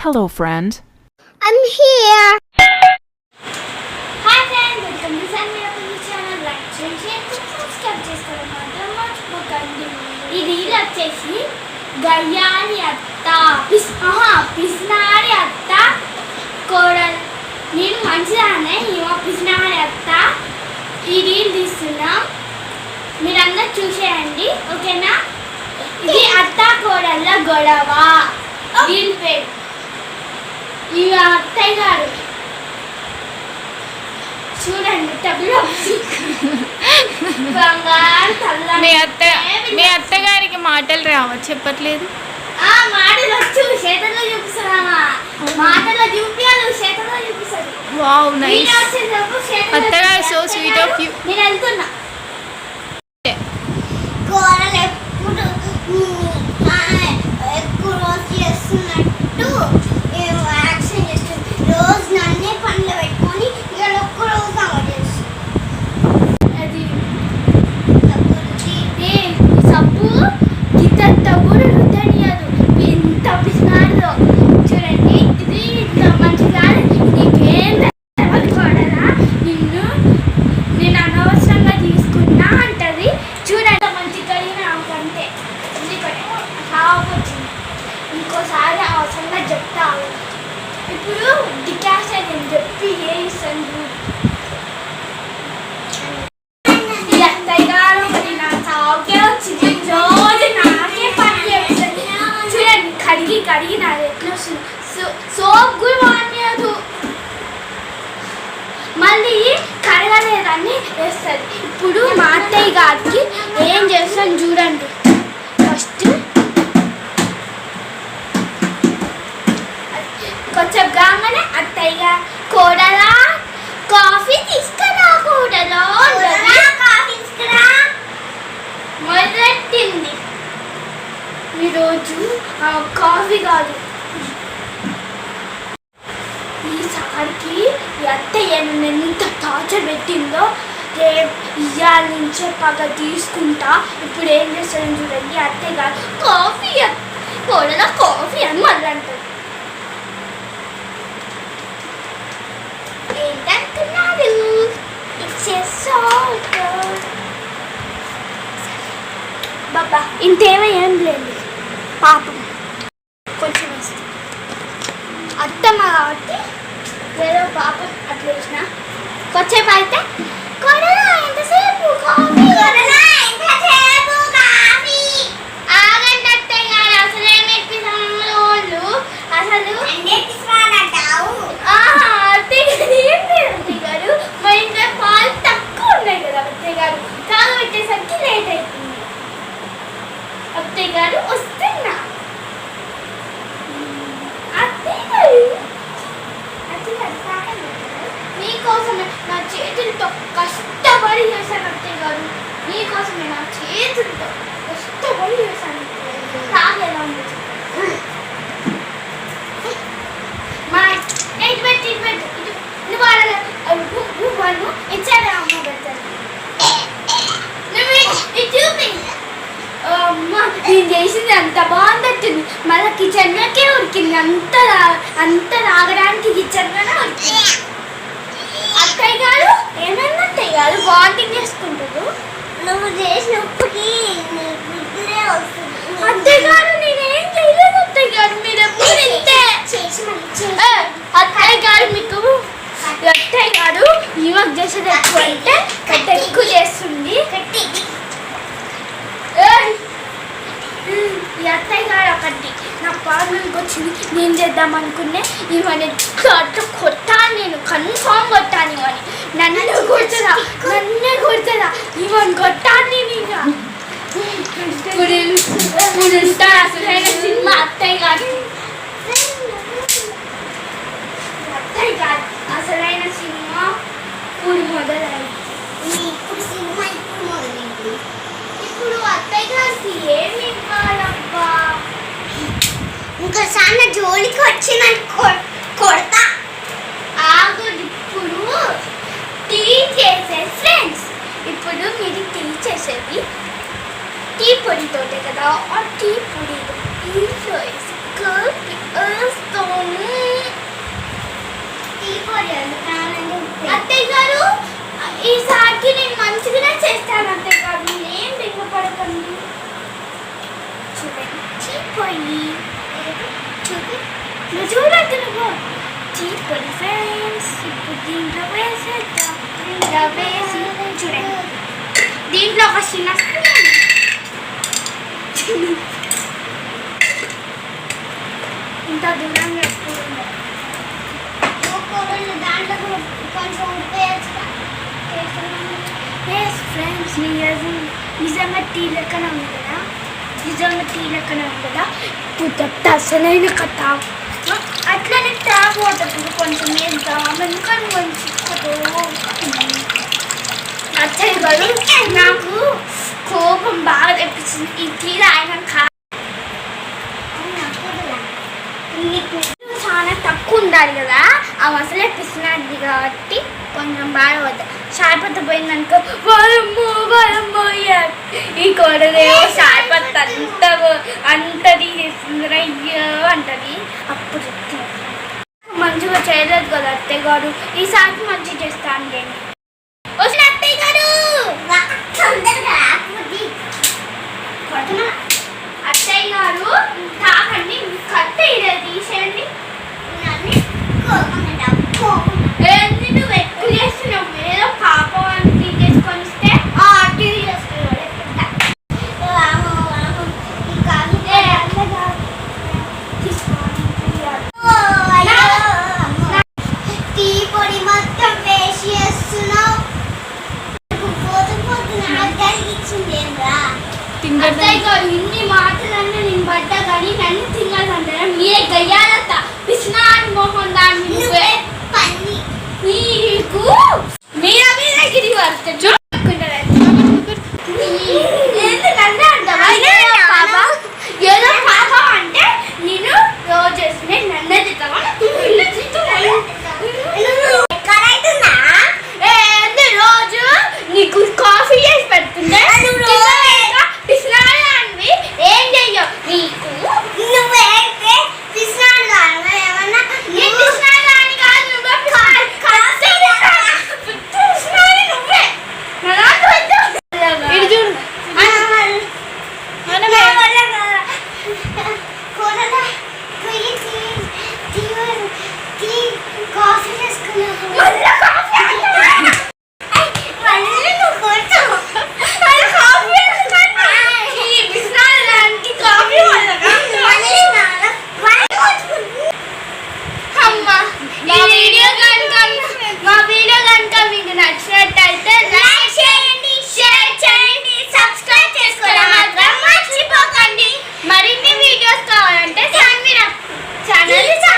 Hello, friend. I'm here. Hi friends welcome to sun మీ channel like చేయండి share చేసి subscribe చేసుకోవడం మాత్రం మర్చిపోకండి ఈ రీల్ వచ్చేసి గయ్యాలి అత్త పిస్ ఆహా పిసినారి అత్త కోడలు నేను మంచిదానే ఏమో పిసినారి అత్త ఈ రీల్ తీస్తున్నాం. మీరందరూ చూసేయండి. ఓకేనా? ఇది అత్త కోడళ్ళ గొడవ. దీని పేరు ఈ అత్తయ్య గారు. చూడండి బంగారు తల్ల. మీ అత్త మీ అత్తగారికి మాటలు రావా? చెప్పట్లేదు. ఆ మాటలు వచ్చు చేతల్లో చూపిస్తామా చూపించాలి చేతల్లో చూపిస్తుంది. Wow nice. అత్తగారు చూపిస్తాను. sweet of you. నేను వెళ్తున్నా. కూరలు ఎప్పుడు ఎక్కువ రోజు చేస్తున్నట్టు ఏమో యాక్షన్ చేస్తుంది రోజు నన్నే పనులు పెట్టుకొని ఇక్కడ ఒక్క రోజు అమలు చేస్తుంది అది ఏ, ఈ సబ్బు గిత్తంత కూడా రుద్దనియదు ఎంత పిసినారో చూడండి ఇది ఇంత మంచి కాదు నీకేం పడుకోడరా నిన్ను నేను అనవసరంగా తీసుకున్నా అంటది చూడండి మంచి కలిగిన అంటే ఎందుకంటే వచ్చింది ఇంకోసారి అవసరంగా చెప్తావు ఇప్పుడు డికాష్ అని చెప్పి ఏ ఇస్తాను చూడు. ఈ అత్తయ్య గారు మరి నా చావుకే వచ్చింది రోజు నాకే పని చేస్తుంది చూడండి కడిగి కడిగి నాది ఎట్లా వస్తుంది సో- సోప్ కూడా వాడలేదు మళ్ళీ కడగలేదని వేస్తుంది ఇప్పుడు మా అత్తయ్య గారికి ఏం చేస్తాను చూడండి. ఫస్ట్ కొంచెం కాగానే అత్తయ్య కోడలా కాఫీ తీసుకురా కోడలా. మొదలెట్టింది? ఈరోజు కాఫీ కాదు వాళ్ళ నుంచే పగ తీసుకుంటా. ఇప్పుడు ఏం చేస్తాను చూడండి. అత్తే కాదు కాఫీ కోడల కాఫీ అని మళ్ళీ అంటారు. ఏంటనుకున్నారు బాబా ఇంతేమో ఏం లేదు. పాపం కొంచెం వేస్తాం అత్తమ్మ కాబట్టి ఏదో పాపం అట్లా వేసిన కొద్దిసేపు అయితే కొడలా ఎంతసేపు కాఫీ ఆగండి అత్తయ్య గారు అసలు ఏం నేర్పిస్తాము వాళ్ళు అసలు ఆహా, అత్తయ్య గారు ఏం లేదు అత్తయ్య గారు మా ఇంట్లో పాలు తక్కువ ఉన్నాయి కదా అత్తయ్య గారు కాగబెట్టేసరికి లేట్ అవుతుంది నేను వస్తున్నా. అత్తయ్య గారు. నా చేతులతో కష్టపడి చేశాను అత్తయ్య గారు. మీకోసం నా చేతులతో కష్టపడి చేశాను. తాగేలా ఉంది మా ఇటు పెట్టి ఇటు పెట్టి ఇటు నువ్వు అడగ నువ్వు వాళ్ళు ఇచ్చాడు అమ్మ పెడతాను నువ్వు ఇటు- ఇటు చూపి అమ్మ నేను చేసింది అంత బాగుందట్టుంది మళ్ళీ కిచెన్లోకే ఉరికింది. అంత అంత రాగడానికి కిచెన్లోనే ఉరికింది. అత్తయ్య గారు ఏమన్నా అత్తయ్య గారు బాండింగ్ చేసుకుంటారు? నువ్వు చేసిన ఉప్పుకి అత్తయ్య గారు నేనేం చేయలేదు అత్తయ్య గారు. మీరు ఎప్పుడు ఇంతే? అత్తయ్య గారు మీకు అత్తయ్య గారు ఈమెకు చేసేది ఎక్కువ అంటే కట్ట ఎక్కువ చేస్తుంది. ఈ అత్తయ్య గారు ఒకటి నా పార్లర్కి వచ్చింది నేను చేద్దాం అనుకునే ఈమెను అట్లా కొట్టాను నేను కన్ఫామ్ కొట్టాను ఇవని నన్ను కొడుతుందా నన్నే కొడుతుందా ఈమెను కొట్టాను నేను ఇక ఇప్పుడు ఇప్పుడు అసలైన సినిమా అత్తయ్య గారు ఇంకోసారి నా జోలికి వచ్చి నన్ను కొడతా. ఆగు ఇప్పుడు. టీ చేసే ఫ్రెండ్స్ ఇప్పుడు మీరు టీ చేసేది టీ పొడితోటే కదా? ఆ టీ పొడి కలిపి వేస్తాము టీ పొడి చూడద్దు నువ్వు చీపోయి ఫ్రెండ్స్ ఇప్పుడు దీంట్లో వేసేద్దాం దీంట్లో వేసి చూడండి దీంట్లో ఒక చిన్న ఇంత దూరం ఎప్పుడు దాంట్లో కూడా కొంచెం ఉప్పు వేస్తా ఎస్ ఫ్రెండ్స్ నిజం నిజంగా టీ లెక్కన ఉంది కదా నిజంగా టీ లెక్కన ఉంది కదా ఇప్పుడు చెప్తే అసలైన కథ అట్లనే ట్యాప్ వాటర్ కొంచెం వేద్దాం ఎందుకని మంచి అచ్చయ్య గారు నాకు కోపం బాగా తెప్పించింది ఈ టీ తాగినాక నీకు చాలా తక్కువ ఉండాలి కదా? ఆ మసలు ఎప్పిస్తున్నది కాబట్టి కొంచెం బాగా వద్ద షార్పత్త పోయిందనుకో వరమ్మో వరమ్మో ఈ కొడదేమో షార్పత్త అంత అంత తీసేస్తుంది అయ్యో అంటది. అప్పుడు కదా అత్తయ్య గారు ఈసారి మంచి చేస్తాను నేను. అమ్మా మీకు నచ్చినట్టయితే లైక్ షేర్ చేయండి సబ్స్క్రైబ్ చేసుకోవడం మాత్రం మర్చిపోకండి. మరిన్ని వీడియోస్ కావాలంటే ఛానల్ ఛానల్